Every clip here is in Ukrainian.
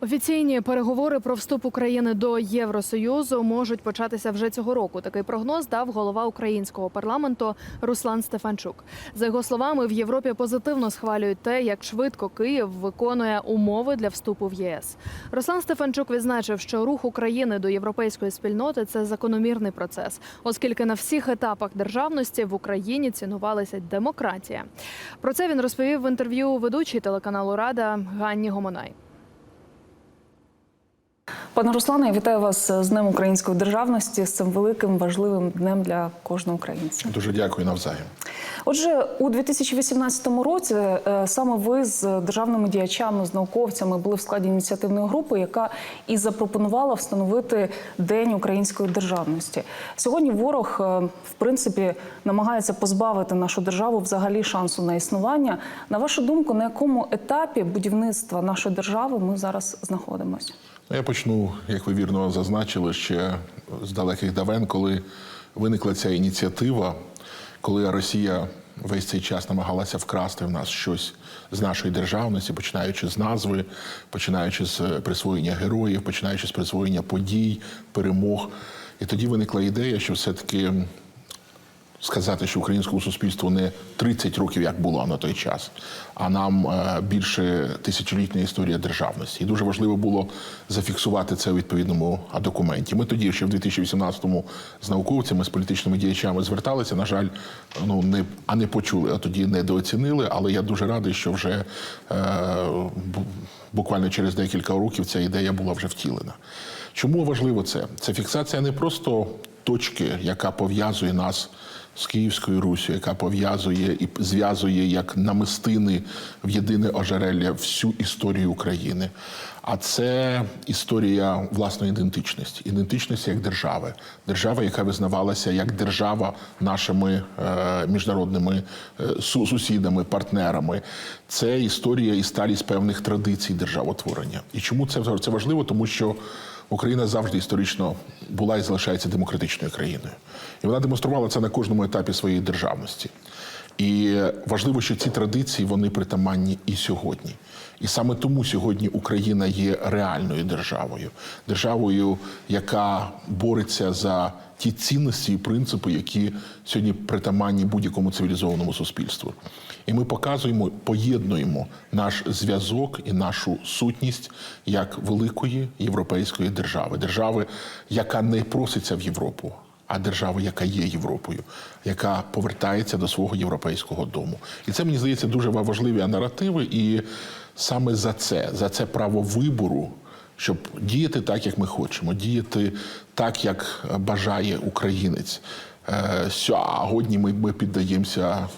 Офіційні переговори про вступ України до Євросоюзу можуть початися вже цього року. Такий прогноз дав голова українського парламенту Руслан Стефанчук. За його словами, в Європі позитивно схвалюють те, як швидко Київ виконує умови для вступу в ЄС. Руслан Стефанчук відзначив, що рух України до європейської спільноти це закономірний процес, оскільки на всіх етапах державності в Україні цінувалася демократія. Про це він розповів в інтерв'ю ведучій телеканалу Рада Ганні Гомонай. Пане Руслане, я вітаю вас з Днем української державності з цим великим важливим днем для кожного українця. Дуже дякую навзаєм. Отже, у 2018 році е, саме ви з державними діячами, з науковцями були в складі ініціативної групи, яка і запропонувала встановити День української державності. Сьогодні ворог, е, в принципі, намагається позбавити нашу державу взагалі шансу на існування. На вашу думку, на якому етапі будівництва нашої держави ми зараз знаходимося? Я почну, як ви вірно зазначили, ще з далеких давен, коли виникла ця ініціатива, коли Росія весь цей час намагалася вкрасти в нас щось з нашої державності, починаючи з назви, починаючи з присвоєння героїв, починаючи з присвоєння подій, перемог. І тоді виникла ідея, що все-таки сказати, що українському суспільству не 30 років, як було на той час, а нам е, більше тисячолітня історія державності. І дуже важливо було зафіксувати це у відповідному документі. Ми тоді, ще в 2018-му, з науковцями, з політичними діячами зверталися. На жаль, ну не а не почули, а тоді недооцінили. Але я дуже радий, що вже е, буквально через декілька років ця ідея була вже втілена. Чому важливо це? Це фіксація не просто точки, яка пов'язує нас з Київською Руссю, яка пов'язує і зв'язує як намистини в єдине ожерелля всю історію України. А це історія власної ідентичності, ідентичності як держави, держава, яка визнавалася як держава нашими е, міжнародними е, су- сусідами, партнерами. Це історія і сталість певних традицій державотворення. І чому це це важливо? Тому що Україна завжди історично була і залишається демократичною країною, і вона демонструвала це на кожному етапі своєї державності. І важливо, що ці традиції вони притаманні і сьогодні. І саме тому сьогодні Україна є реальною державою, державою, яка бореться за ті цінності і принципи, які сьогодні притаманні будь-якому цивілізованому суспільству. І ми показуємо, поєднуємо наш зв'язок і нашу сутність як великої європейської держави, держави, яка не проситься в Європу, а держава, яка є Європою, яка повертається до свого європейського дому. І це мені здається дуже важливі наративи. І саме за це, за це право вибору, щоб діяти так, як ми хочемо, діяти так, як бажає українець. Е, Сьогодні ми, ми піддаємося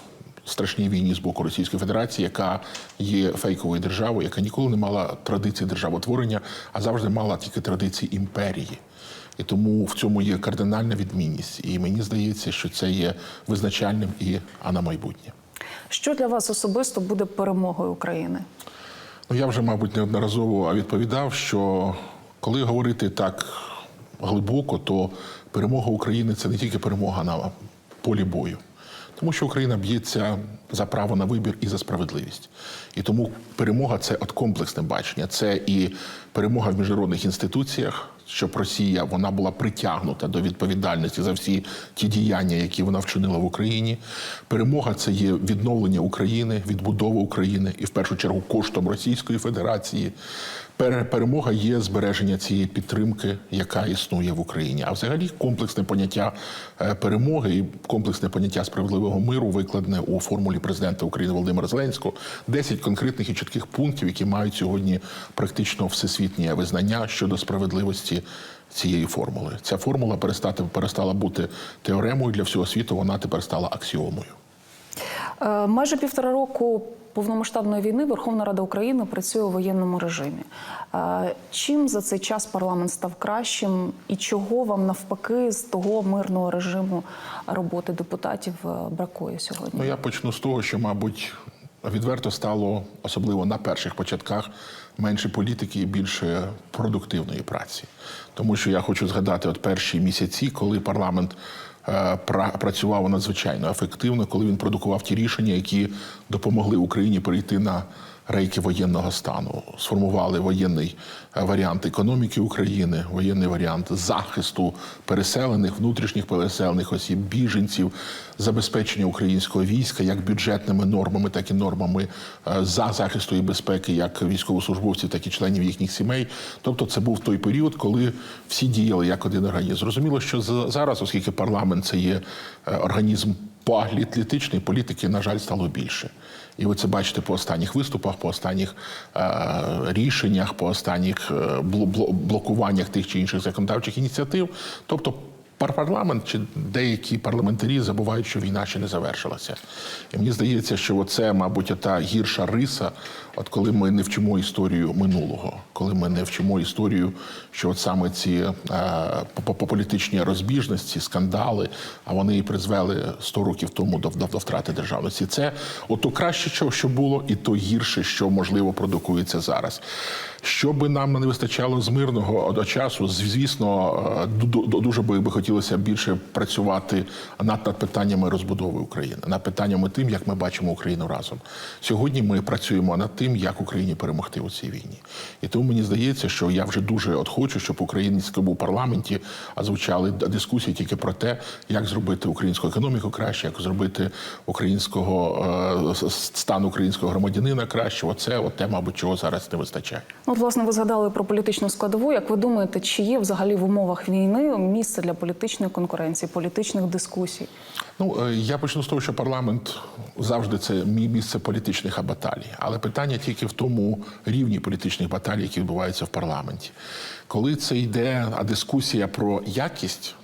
страшній війні з боку Російської Федерації, яка є фейковою державою, яка ніколи не мала традиції державотворення, а завжди мала тільки традиції імперії. І тому в цьому є кардинальна відмінність. І мені здається, що це є визначальним і а на майбутнє. Що для вас особисто буде перемогою України? Ну я вже, мабуть, неодноразово відповідав, що коли говорити так глибоко, то перемога України це не тільки перемога на полі бою. Тому що Україна б'ється за право на вибір і за справедливість. І тому перемога це от комплексне бачення. Це і перемога в міжнародних інституціях, щоб Росія вона була притягнута до відповідальності за всі ті діяння, які вона вчинила в Україні. Перемога це є відновлення України, відбудова України і в першу чергу коштом Російської Федерації. Пере- Перемога є збереження цієї підтримки, яка існує в Україні. А взагалі комплексне поняття е, перемоги і комплексне поняття справедливого миру викладене у формулі президента України Володимира Зеленського. 10 конкретних і чітких пунктів, які мають сьогодні практично всесвітнє визнання щодо справедливості цієї формули. Ця формула перестати перестала бути теоремою для всього світу. Вона тепер стала аксіомою. Е, Майже півтора року повномасштабної війни Верховна Рада України працює у воєнному режимі. Е, Чим за цей час парламент став кращим, і чого вам навпаки з того мирного режиму роботи депутатів е, бракує сьогодні? Ну я почну з того, що, мабуть, відверто стало особливо на перших початках менше політики і більше продуктивної праці. Тому що я хочу згадати от перші місяці, коли парламент працював надзвичайно ефективно, коли він продукував ті рішення, які допомогли Україні перейти на рейки воєнного стану, сформували воєнний е, варіант економіки України, воєнний варіант захисту переселених, внутрішніх переселених осіб, біженців, забезпечення українського війська як бюджетними нормами, так і нормами е, за захисту і безпеки, як військовослужбовців, так і членів їхніх сімей. Тобто, це був той період, коли всі діяли як один організм. Зрозуміло, що за- зараз, оскільки парламент це є е, організм поаглітлітичний, політики, на жаль, стало більше. І ви це бачите по останніх виступах, по останніх е, рішеннях, по останніх е, бло- бло- блокуваннях тих чи інших законодавчих ініціатив. Тобто пар- парламент чи деякі парламентарі забувають, що війна ще не завершилася. І мені здається, що це, мабуть, та гірша риса, от коли ми не вчимо історію минулого, коли ми не вчимо історію, що от саме ці е, по- по- політичні розбіжності, скандали, а вони і призвели 100 років тому до, до, до втрати державності. Це от то краще, що, було, і то гірше, що можливо продукується зараз. Що би нам не вистачало з мирного до часу, звісно, е, ду- ду- дуже би хотілося більше працювати над, над питаннями розбудови України, над питаннями тим, як ми бачимо Україну разом. Сьогодні ми працюємо над тим, як Україні перемогти у цій війні. І тому мені здається, що я вже дуже от хочу, щоб в українському парламенті звучали дискусії тільки про те, як зробити українську економіку краще, як зробити українського е, стан українського громадянина краще. Оце от те, мабуть, чого зараз не вистачає. Ну, От, власне, ви згадали про політичну складову. Як ви думаєте, чи є взагалі в умовах війни місце для політичної конкуренції, політичних дискусій? Ну е, я почну з того, що парламент завжди це мі- місце політичних баталій. Але питання тільки в тому рівні політичних баталій, які відбуваються в парламенті. Коли це йде а дискусія про якість.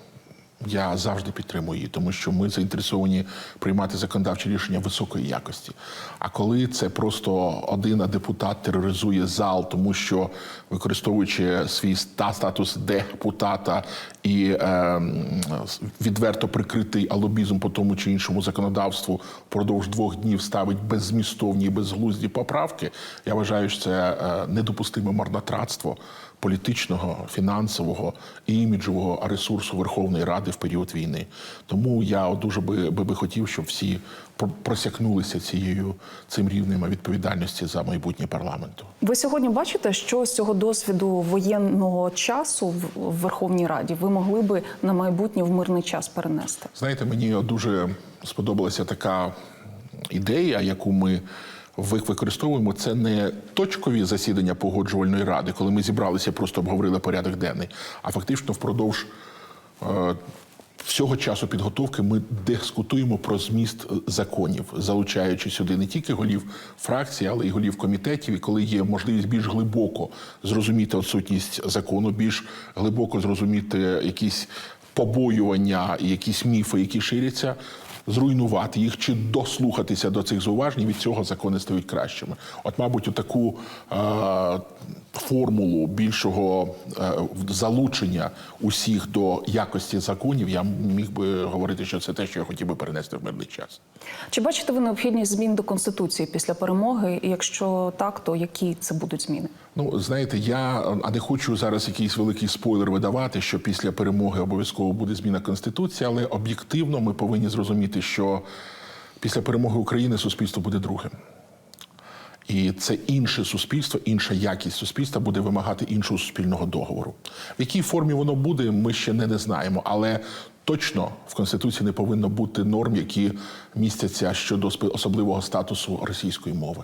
Я завжди підтримую її, тому що ми заінтересовані приймати законодавчі рішення високої якості. А коли це просто один депутат тероризує зал, тому що використовуючи свій ста- статус депутата і е, відверто прикритий алобізм по тому чи іншому законодавству впродовж двох днів ставить беззмістовні і безглузді поправки, я вважаю, що це е, недопустиме марнотратство політичного, фінансового і іміджового ресурсу Верховної Ради в період війни. Тому я дуже би, би, би хотів, щоб всі просякнулися цією цим рівнем відповідальності за майбутнє парламенту. Ви сьогодні бачите, що з цього досвіду воєнного часу в Верховній Раді ви могли би на майбутнє в мирний час перенести? Знаєте, мені дуже сподобалася така ідея, яку ми ви- використовуємо. Це не точкові засідання погоджувальної ради, коли ми зібралися, просто обговорили порядок денний, а фактично впродовж. Всього часу підготовки ми дискутуємо про зміст е, законів, залучаючи сюди не тільки голів фракцій, але й голів комітетів. І коли є можливість більш глибоко зрозуміти відсутність закону, більш глибоко зрозуміти якісь побоювання, якісь міфи, які ширяться, зруйнувати їх чи дослухатися до цих зауважень, від цього закони стають кращими. От, мабуть, таку е, формулу більшого е, залучення усіх до якості законів я міг би говорити, що це те, що я хотів би перенести в мирний час. Чи бачите ви необхідність змін до конституції після перемоги? Якщо так, то які це будуть зміни? Ну, знаєте, я а не хочу зараз якийсь великий спойлер видавати, що після перемоги обов'язково буде зміна конституції, але об'єктивно ми повинні зрозуміти, що після перемоги України суспільство буде другим. І це інше суспільство, інша якість суспільства буде вимагати іншого суспільного договору. В якій формі воно буде, ми ще не, не знаємо. Але точно в конституції не повинно бути норм, які містяться щодо особливого статусу російської мови.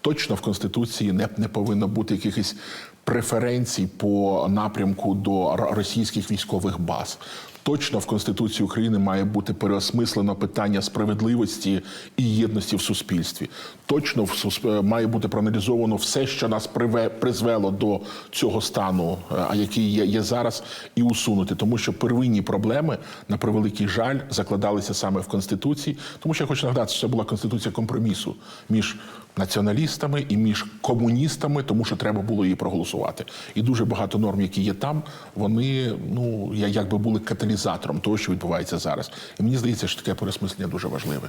Точно в конституції не, не повинно бути якихось преференцій по напрямку до російських військових баз. Точно в Конституції України має бути переосмислено питання справедливості і єдності в суспільстві. Точно в сус- е, має бути проаналізовано все, що нас приве- призвело до цього стану, е, а який є, є зараз, і усунути. Тому що первинні проблеми, на превеликий жаль, закладалися саме в Конституції. Тому що я хочу нагадати, що це була конституція компромісу між націоналістами і між комуністами, тому що треба було її проголосувати. І дуже багато норм, які є там, вони ну якби були каталізатором того, що відбувається зараз. І мені здається, що таке пересмислення дуже важливе.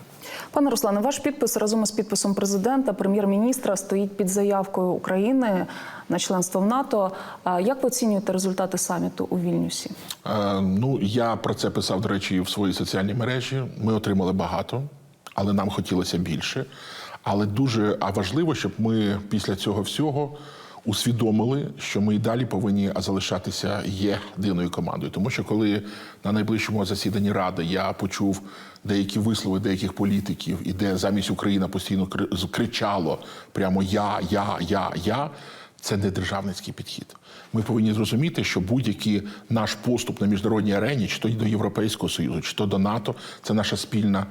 Пане Руслане, ваш підпис разом із підписом президента, прем'єр-міністра стоїть під заявкою України на членство в НАТО. Як ви оцінюєте результати саміту у Вільнюсі? Е, ну я про це писав, до речі, в своїй соціальній мережі. Ми отримали багато, але нам хотілося більше. Але дуже важливо, щоб ми після цього всього усвідомили, що ми і далі повинні залишатися єдиною командою. Тому що коли на найближчому засіданні ради я почув деякі вислови деяких політиків, і де замість Україна постійно кри- кричало прямо я, я, я, я. Це не державницький підхід. Ми повинні зрозуміти, що будь-який наш поступ на міжнародній арені, чи то до Європейського Союзу, чи то до НАТО, це наша спільна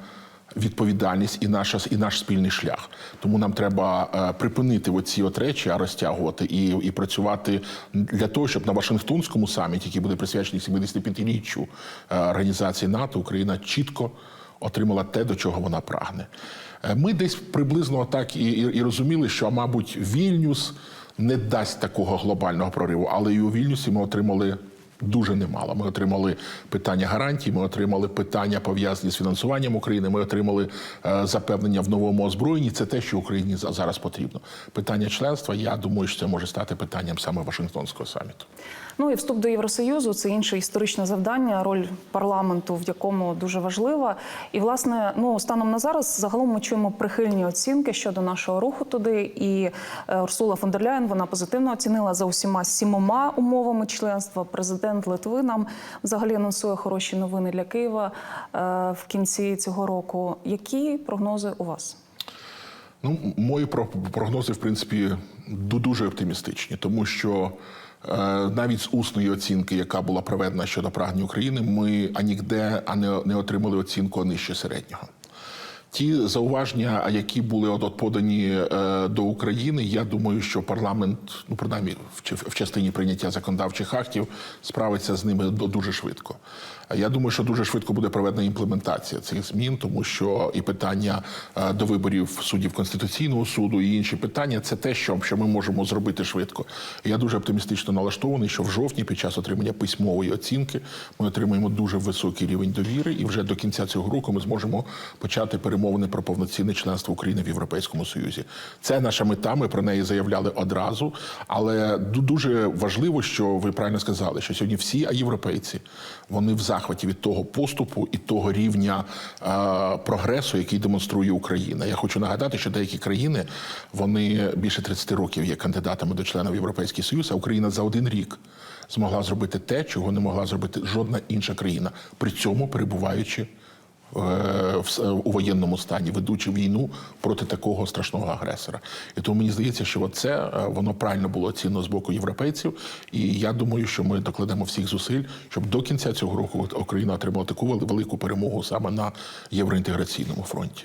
відповідальність і наша і наш спільний шлях. Тому нам треба е, припинити оці от речі, а розтягувати і, і працювати для того, щоб на Вашингтонському саміті, який буде присвячений 75-річчю е, організації НАТО, Україна чітко отримала те, до чого вона прагне. Е, Ми десь приблизно так і, і, і розуміли, що, мабуть, Вільнюс не дасть такого глобального прориву, але і у Вільнюсі ми отримали. Дуже немало. Ми отримали питання гарантій, ми отримали питання пов'язані з фінансуванням України. Ми отримали е, запевнення в новому озброєнні. Це те, що Україні за- зараз потрібно. Питання членства. Я думаю, що це може стати питанням саме Вашингтонського саміту. Ну і вступ до Євросоюзу це інше історичне завдання, роль парламенту, в якому дуже важлива. І власне, ну станом на зараз загалом ми чуємо прихильні оцінки щодо нашого руху туди. І е, Урсула фон дер Ляєн вона позитивно оцінила за усіма сімома умовами членства. Президент Литви нам взагалі анонсує хороші новини для Києва е, в кінці цього року. Які прогнози у вас? Ну, мої про- прогнози, в принципі, ду- дуже оптимістичні, тому що навіть з усної оцінки, яка була проведена щодо прагнень України, ми анігде а не, отримали оцінку нижче середнього. Ті зауваження, які були от, подані е, до України, я думаю, що парламент, ну принаймні в, частині прийняття законодавчих актів, справиться з ними дуже швидко. Я думаю, що дуже швидко буде проведена імплементація цих змін, тому що і питання е, до виборів суддів Конституційного суду, і інші питання це те, що, ми можемо зробити швидко. Я дуже оптимістично налаштований, що в жовтні, під час отримання письмової оцінки, ми отримаємо дуже високий рівень довіри, і вже до кінця цього року ми зможемо почати перемовини про повноцінне членство України в Європейському Союзі. Це наша мета. Ми про неї заявляли одразу. Але дуже важливо, що ви правильно сказали, що сьогодні всі європейці вони в захваті від того поступу і того рівня е, прогресу, який демонструє Україна. Я хочу нагадати, що деякі країни вони більше 30 років є кандидатами до членів Європейського Союзу, Союз, а Україна за один рік змогла зробити те, чого не могла зробити жодна інша країна, при цьому перебуваючи у воєнному стані, ведучи війну проти такого страшного агресора. І тому мені здається, що це е, воно правильно було оцінено з боку європейців. І я думаю, що ми докладемо всіх зусиль, щоб до кінця цього року Україна отримала таку велику перемогу саме на євроінтеграційному фронті.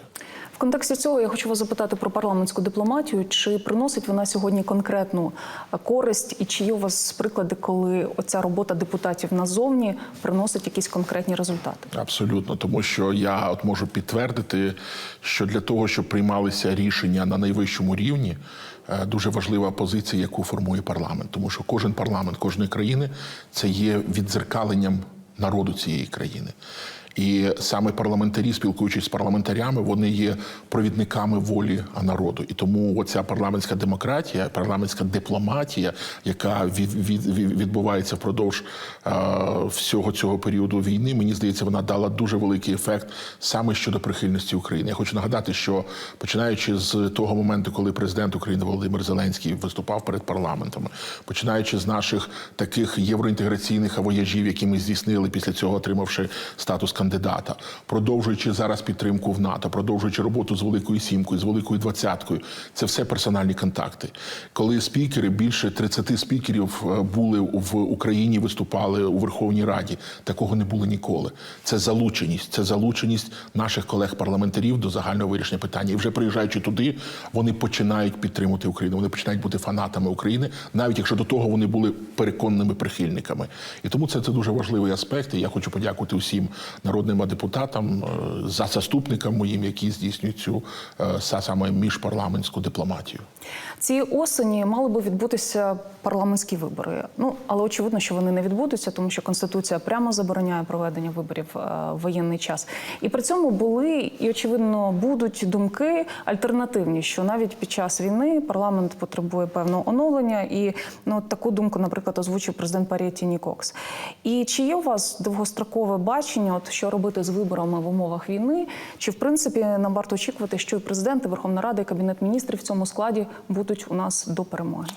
Контексті цього я хочу вас запитати про парламентську дипломатію. Чи приносить вона сьогодні конкретну е, користь, і чи є у вас приклади, коли оця робота депутатів назовні приносить якісь конкретні результати? Абсолютно, тому що я от можу підтвердити, що для того, щоб приймалися рішення на найвищому рівні, е, дуже важлива позиція, яку формує парламент, тому що кожен парламент кожної країни це є віддзеркаленням народу цієї країни. І саме парламентарі, спілкуючись з парламентарями, вони є провідниками волі народу. І тому оця парламентська демократія, парламентська дипломатія, яка від, від, від- відбувається впродовж е, всього цього періоду війни, мені здається, вона дала дуже великий ефект саме щодо прихильності України. Я хочу нагадати, що починаючи з того моменту, коли президент України Володимир Зеленський виступав перед парламентами, починаючи з наших таких євроінтеграційних вояжів, які ми здійснили після цього, отримавши статус кандидата, продовжуючи зараз підтримку в НАТО, продовжуючи роботу з Великою Сімкою, з Великою Двадцяткою, це все персональні контакти. Коли спікери, більше 30 спікерів е, були в Україні, виступали у Верховній Раді, такого не було ніколи. Це залученість, це залученість наших колег-парламентарів до загального вирішення питання. І вже приїжджаючи туди, вони починають підтримувати Україну. Вони починають бути фанатами України, навіть якщо до того вони були переконаними прихильниками. І тому це, це дуже важливий аспект. І я хочу подякувати усім народним депутатам, е, за заступникам моїм, які здійснюють цю е, саме міжпарламентську дипломатію. Цієї осені мали би відбутися парламентські вибори. Ну але очевидно, що вони не відбудуться, тому що конституція прямо забороняє проведення виборів е, в воєнний час. І при цьому були і очевидно будуть думки альтернативні, що навіть під час війни парламент потребує певного оновлення. І ну таку думку, наприклад, озвучив президент Парії Тіні Кокс. І чи є у вас довгострокове бачення, от що робити з виборами в умовах війни. Чи в принципі нам варто очікувати, що і президент, і Верховна Рада, і кабінет міністрів в цьому складі будуть у нас до перемоги?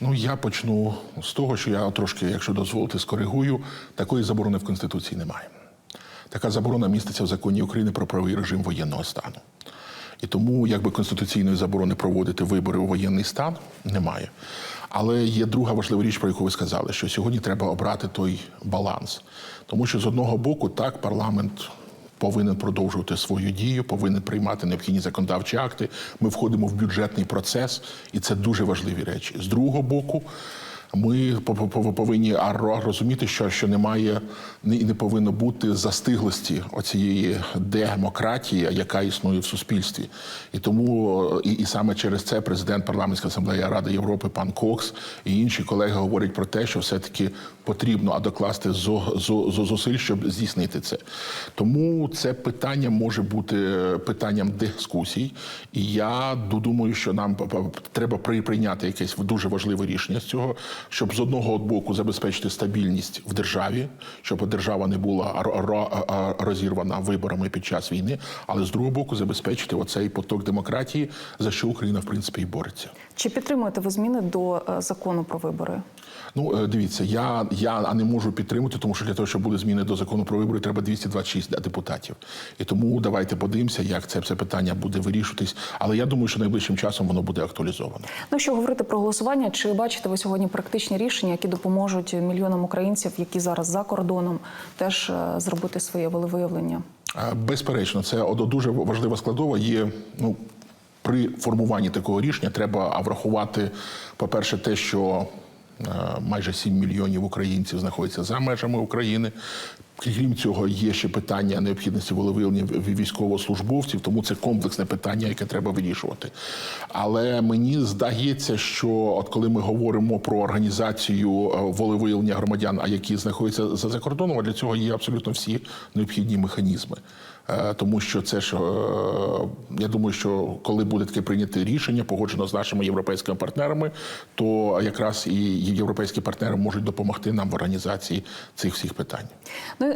Ну, я почну з того, що я трошки, якщо дозволите, скоригую, такої заборони в Конституції немає. Така заборона міститься в законі України про правовий режим воєнного стану. І тому якби конституційної заборони проводити вибори у воєнний стан немає. Але є друга важлива річ, про яку ви сказали, що сьогодні треба обрати той баланс. Тому що з одного боку, так, парламент повинен продовжувати свою дію, повинен приймати необхідні законодавчі акти. Ми входимо в бюджетний процес, і це дуже важливі речі. З другого боку, ми по- по- повинні розуміти, що, що немає не- і не повинно бути застиглості оцієї демократії, яка існує в суспільстві. І тому і, і саме через це президент парламентської асамблеї Ради Європи, пан Кокс і інші колеги говорять про те, що все-таки потрібно а докласти зусиль, щоб здійснити це. Тому це питання може бути е, питанням дискусій. І я думаю, що нам треба при- прийняти якесь дуже важливе рішення з цього, щоб з одного боку забезпечити стабільність в державі, щоб держава не була розірвана виборами під час війни, але з другого боку забезпечити оцей поток демократії, за що Україна в принципі і бореться. Чи підтримуєте ви зміни до е, закону про вибори? Ну, е, дивіться, я, я не можу підтримати, тому що для того, щоб були зміни до закону про вибори, треба 226 депутатів. І тому давайте подивимося, як це все питання буде вирішуватись. Але я думаю, що найближчим часом воно буде актуалізовано. Ну, якщо говорити про голосування, чи бачите ви сьогодні практичні рішення, які допоможуть мільйонам українців, які зараз за кордоном, теж е, зробити своє волевиявлення? Безперечно, це дуже важлива складова. Є ну при формуванні такого рішення треба врахувати, по-перше, те, що е, майже 7 мільйонів українців знаходяться за межами України. Крім цього, є ще питання необхідності волевиявлення військовослужбовців, тому це комплексне питання, яке треба вирішувати. Але мені здається, що от коли ми говоримо про організацію е, волевиявлення громадян, а які знаходяться за за кордоном, а для цього є абсолютно всі необхідні механізми. Е, Тому що це ж е, я думаю, що коли буде таке прийняте рішення, погоджено з нашими європейськими партнерами, то якраз і європейські партнери можуть допомогти нам в організації цих всіх питань.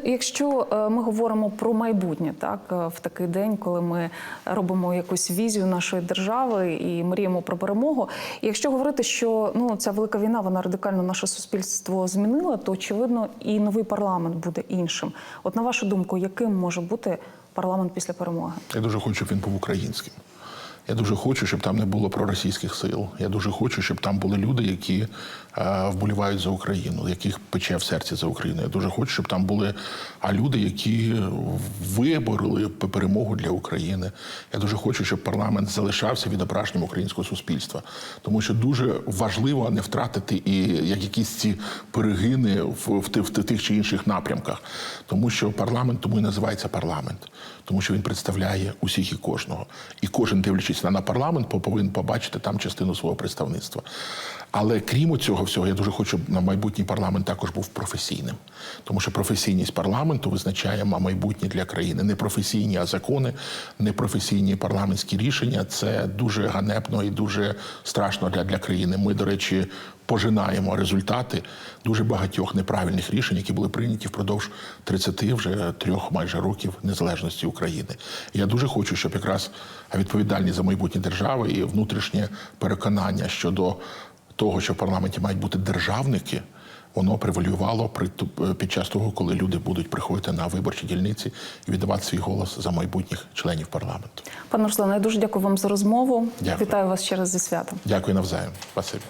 Якщо е, ми говоримо про майбутнє, так е, в такий день, коли ми робимо якусь візію нашої держави і мріємо про перемогу. Якщо говорити, що ну ця велика війна вона радикально наше суспільство змінила, то очевидно і новий парламент буде іншим. От на вашу думку, яким може бути парламент після перемоги? Я дуже хочу, щоб він був українським. Я дуже хочу, щоб там не було проросійських сил. Я дуже хочу, щоб там були люди, які е, вболівають за Україну, яких пече в серці за Україну. Я дуже хочу, щоб там були люди, які вибороли перемогу для України. Я дуже хочу, щоб парламент залишався відображенням українського суспільства, тому що дуже важливо не втратити і як якісь ці перегини в, в, ти- в тих чи інших напрямках, тому що парламент тому і називається парламент, тому що він представляє усіх і кожного, і кожен дивлячись на, парламент, по- повинен побачити там частину свого представництва. Але крім цього всього, я дуже хочу, на майбутній парламент також був професійним, тому що професійність парламенту визначає майбутнє для країни. Не професійні, а закони, не професійні парламентські рішення. Це дуже ганебно і дуже страшно для, для країни. Ми, до речі, пожинаємо результати дуже багатьох неправильних рішень, які були прийняті впродовж 30 вже трьох майже років незалежності України. Я дуже хочу, щоб якраз відповідальність за майбутнє держави і внутрішнє переконання щодо того, що в парламенті мають бути державники, воно привалювало при е, під час того, коли люди будуть приходити на виборчі дільниці і віддавати свій голос за майбутніх членів парламенту. Пане Руслане, я дуже дякую вам за розмову. Дякую. Вітаю вас ще раз зі святом. Дякую навзаєм. Спасибі.